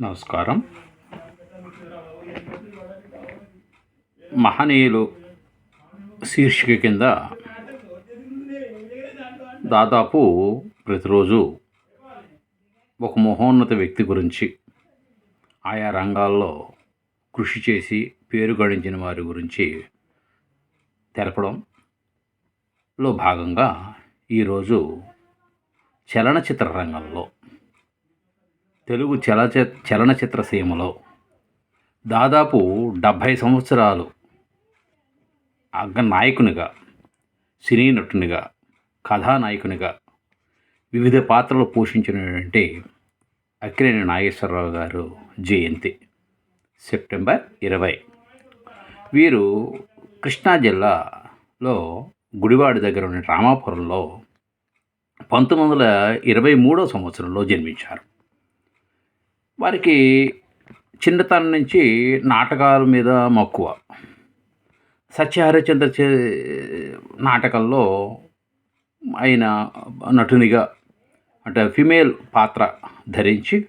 నమస్కారం. మహనీయులు శీర్షిక కింద దాదాపు ప్రతిరోజు ఒక మహోన్నత వ్యక్తి గురించి ఆయా రంగాల్లో కృషి చేసి పేరు గడించిన వారి గురించి తెలపడంలో భాగంగా ఈరోజు చలనచిత్ర రంగంలో తెలుగు చలచ చలనచిత్ర సీమలో దాదాపు డెబ్భై సంవత్సరాలు అగ్గ నాయకునిగా సినీ నటునిగా కథానాయకునిగా వివిధ పాత్రలు పోషించినటువంటి అక్కినేని నాగేశ్వరరావు గారు జయంతి సెప్టెంబర్ ఇరవై. వీరు కృష్ణా జిల్లాలో గుడివాడ దగ్గర ఉన్న రామాపురంలో పంతొమ్మిది వందల ఇరవై మూడో సంవత్సరంలో జన్మించారు. వారికి చిన్నతనం నుంచి నాటకాల మీద మక్కువ. సత్యహరిచంద్ర చే- నాటకంలో ఆయన నటునిగా అంటే ఫిమేల్ పాత్ర ధరించి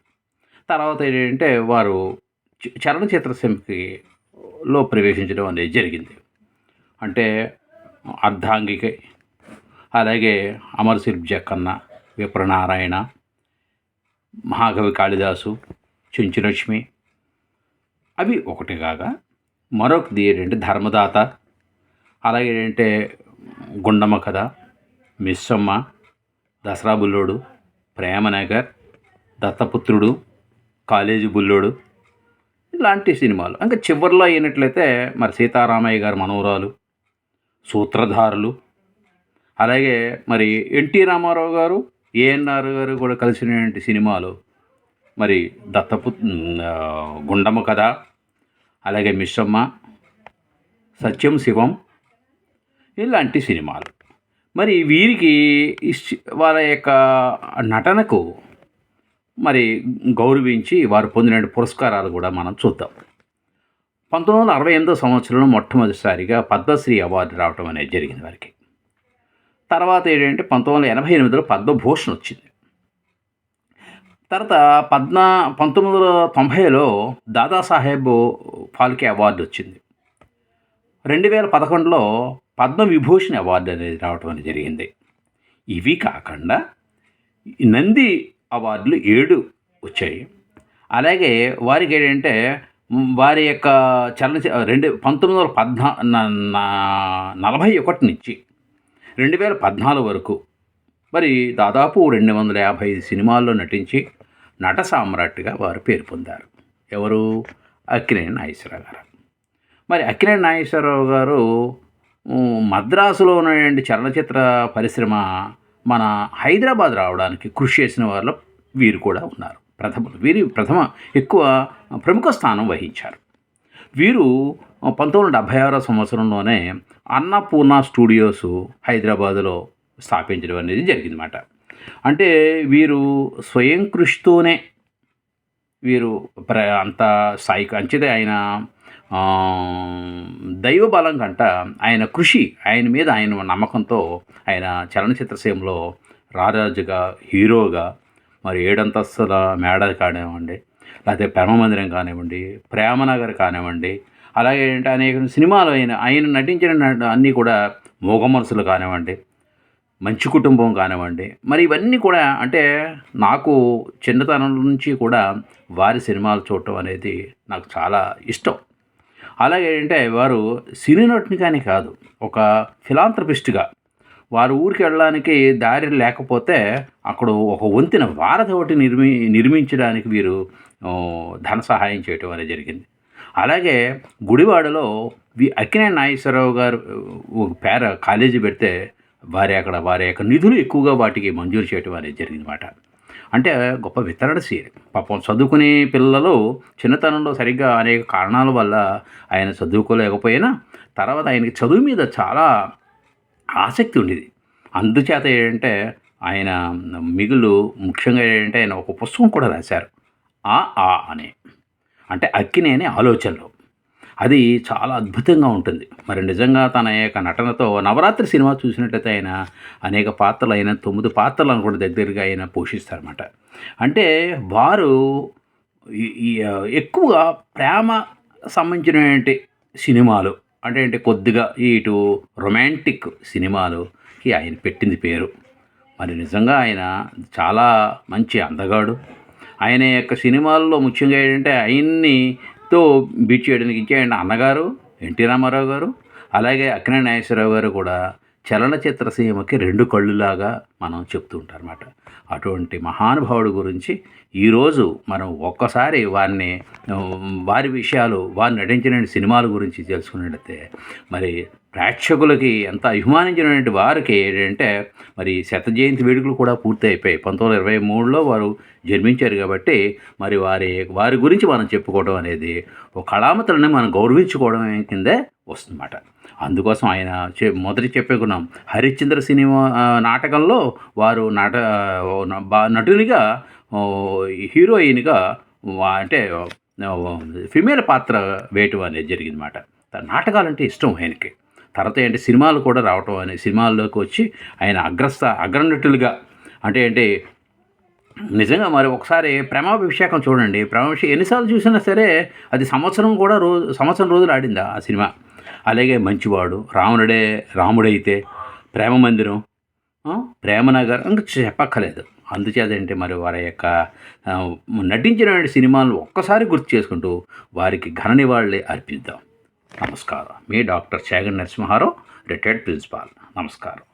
తర్వాత ఏంటంటే వారు చ- లో ప్రవేశించడం అనేది జరిగింది. అంటే అర్ధాంగిక అలాగే అమరశిల్ప్ జక్కన్న విప్రనారాయణ మహాకవి కాళిదాసు చెంచులక్ష్మి. అవి ఒకటి కాగా మరొకది ఏంటంటే ధర్మదాత అలాగే ఏంటంటే గుండమ్మ కథ మిస్సమ్మ దసరా బుల్లోడు ప్రేమనగర్ దత్తపుత్రుడు కాలేజీ బుల్లోడు ఇలాంటి సినిమాలు. ఇంకా చివరిలో అయినట్లయితే మరి సీతారామయ్య గారి మనోరాలు సూత్రధారులు అలాగే మరి ఎన్టీ రామారావు గారు ఏఎన్ఆర్ గారు కూడా కలిసినటువంటి సినిమాలు మరి దత్తపు గుండమ్మ కథ అలాగే మిస్సమ్మ సత్యం శివం ఇలాంటి సినిమాలు. మరి వీరికి ఇస్- వాళ్ళ యొక్క నటనకు మరి గౌరవించి వారు పొందిన పురస్కారాలు కూడా మనం చూద్దాం. పంతొమ్మిది వందల అరవై ఎనిమిదో సంవత్సరంలో మొట్టమొదటిసారిగా పద్మశ్రీ అవార్డు రావటం అనేది జరిగింది వారికి. తర్వాత ఏంటంటే పంతొమ్మిది వందల ఎనభై ఎనిమిదిలో పద్మభూషణ్ వచ్చింది. తర్వాత పద్మ పంతొమ్మిది వందల తొంభైలో దాదాసాహెబ్ ఫాల్కే అవార్డు వచ్చింది. రెండు వేల పదకొండులో పద్మవిభూషణ్ అవార్డు అనేది రావటం అనేది జరిగింది. ఇవి కాకుండా నంది అవార్డులు ఏడు వచ్చాయి. అలాగే వారికి ఏంటంటే వారి యొక్క చలనచి రెండు పంతొమ్మిది వందల పద్నా నలభై ఒకటి నుంచి రెండు వేల పద్నాలుగు వరకు మరి దాదాపు రెండు వందల యాభై సినిమాల్లో నటించి నట సామ్రాట్గా వారు పేరు పొందారు. ఎవరు? అక్కినేని నాగేశ్వరరావు గారు. మరి అక్కినేని నాగేశ్వరరావు గారు మద్రాసులో ఉన్నటువంటి చలనచిత్ర పరిశ్రమ మన హైదరాబాద్ రావడానికి కృషి చేసిన వారిలో వీరు కూడా ఉన్నారు. ప్రథమ వీరి ప్రథమ ఎక్కువ ప్రముఖ స్థానం వహించారు. వీరు పంతొమ్మిది వందల డెబ్భై ఆరో సంవత్సరంలోనే అన్నపూర్ణ స్టూడియోస్ హైదరాబాదులో స్థాపించడం అనేది జరిగిందన్నమాట. అంటే వీరు స్వయం కృషితోనే వీరు ప్ర అంత స్థాయికి అంచితే ఆయన దైవ బలం కంట ఆయన కృషి ఆయన మీద ఆయన నమ్మకంతో ఆయన చలనచిత్ర సీమలో రారాజుగా హీరోగా మరి ఏడంతస్తుల మేడ కానివ్వండి లేకపోతే ప్రేమ మందిరం కానివ్వండి ప్రేమనగర్ కానివ్వండి అలాగే ఏంటంటే అనేక సినిమాలు ఆయన ఆయన నటించిన నట- అన్నీ కూడా మూగ మనసులు కానివ్వండి మంచి కుటుంబం కానివ్వండి. మరి ఇవన్నీ కూడా అంటే నాకు చిన్నతనం నుంచి కూడా వారి సినిమాలు చూడటం అనేది నాకు చాలా ఇష్టం. అలాగే ఏంటంటే వారు సినీ నటుని కానీ కాదు ఒక ఫిలాంథ్రపిస్ట్గా వారు ఊరికి వెళ్ళడానికి దారి లేకపోతే అక్కడ ఒక వంతెన వారధి ఒకటి నిర్మి నిర్మించడానికి వీరు ధన సహాయం చేయటం అనేది జరిగింది. అలాగే గుడివాడలో వి అక్కినే నాగేశ్వరరావు గారు పేర కాలేజీ పెడితే వారి అక్కడ వారి యొక్క నిధులు ఎక్కువగా వాటికి మంజూరు చేయటం అనేది జరిగిందన్నమాట. అంటే గొప్ప వితరణశీలి పాపం చదువుకునే పిల్లలు చిన్నతనంలో సరిగ్గా అనేక కారణాల వల్ల ఆయన చదువుకోలేకపోయినా తర్వాత ఆయనకి చదువు మీద చాలా ఆసక్తి ఉండేది. అందుచేత ఏంటంటే ఆయన మిగులు ముఖ్యంగా ఏంటంటే ఆయన ఒక పుస్తకం కూడా రాశారు. ఆ ఆ అని. అంటే అక్కినేని ఆలోచనలు. అది చాలా అద్భుతంగా ఉంటుంది. మరి నిజంగా తన యొక్క నటనతో నవరాత్రి సినిమా చూసినట్టయితే ఆయన అనేక పాత్రలు అయిన తొమ్మిది పాత్రలను కూడా దగ్గరగా ఆయన పోషిస్తారన్నమాట. అంటే వారు ఎక్కువగా ప్రేమ సంబంధించినటువంటి సినిమాలు అంటే అంటే కొద్దిగా ఇటు రొమాంటిక్ సినిమాలుకి ఆయన పెట్టింది పేరు. మరి నిజంగా ఆయన చాలా మంచి అందగాడు. ఆయన యొక్క సినిమాల్లో ముఖ్యంగా ఏంటంటే తో బీట్ చేయడానికి ఇంకేంటి అన్నగారు ఎన్టీ రామారావు గారు అలాగే అక్కినే నాగేశ్వరరావు గారు కూడా చలనచిత్ర సీమకి రెండు కళ్ళులాగా మనం చెప్తూ ఉంటారన్నమాట. అటువంటి మహానుభావుడు గురించి ఈరోజు మనం ఒక్కసారి వారిని వారి విషయాలు వారు నటించిన సినిమాల గురించి తెలుసుకున్నట్లయితే మరి ప్రేక్షకులకి ఎంత అభిమానించినటువంటి వారికి ఏంటంటే మరి శత జయంతి వేడుకలు కూడా పూర్తి అయిపోయాయి. పంతొమ్మిది ఇరవై మూడులో వారు జన్మించారు కాబట్టి మరి వారి వారి గురించి మనం చెప్పుకోవడం అనేది ఒక కళామతులని మనం గౌరవించుకోవడం కిందే వస్తుందన్నమాట. అందుకోసం ఆయన చె మొదటి చెప్పుకున్నాం. హరిశ్చంద్ర సినిమా నాటకంలో వారు నాట నటునిగా హీరోయిన్గా అంటే ఫిమేల్ పాత్ర వేయటం అనేది జరిగిందన్నమాట. నాటకాలంటే ఇష్టం ఆయనకి. తర్వాత ఏంటి సినిమాలు కూడా రావటం అనే సినిమాల్లోకి వచ్చి ఆయన అగ్రస్థ అగ్రనటులుగా అంటే ఏంటి నిజంగా మరి ఒకసారి ప్రేమాభిషేకం చూడండి. ప్రేమాభిషేకం ఎన్నిసార్లు చూసినా సరే అది సంవత్సరం కూడా రోజు సంవత్సరం రోజులు ఆడిందా ఆ సినిమా. అలాగే మంచివాడు రావణుడే రాముడైతే ప్రేమ మందిరం ప్రేమనగర్ ఇంకా చెప్పక్కర్లేదు. అందుచేతంటే మరి వారి యొక్క నటించిన సినిమాలను ఒక్కసారి గుర్తు చేసుకుంటూ వారికి ఘన నివాళి అర్పిద్దాం. నమస్కారం. మీ doctor Chegan Narasimharao retired principal. నమస్కారం.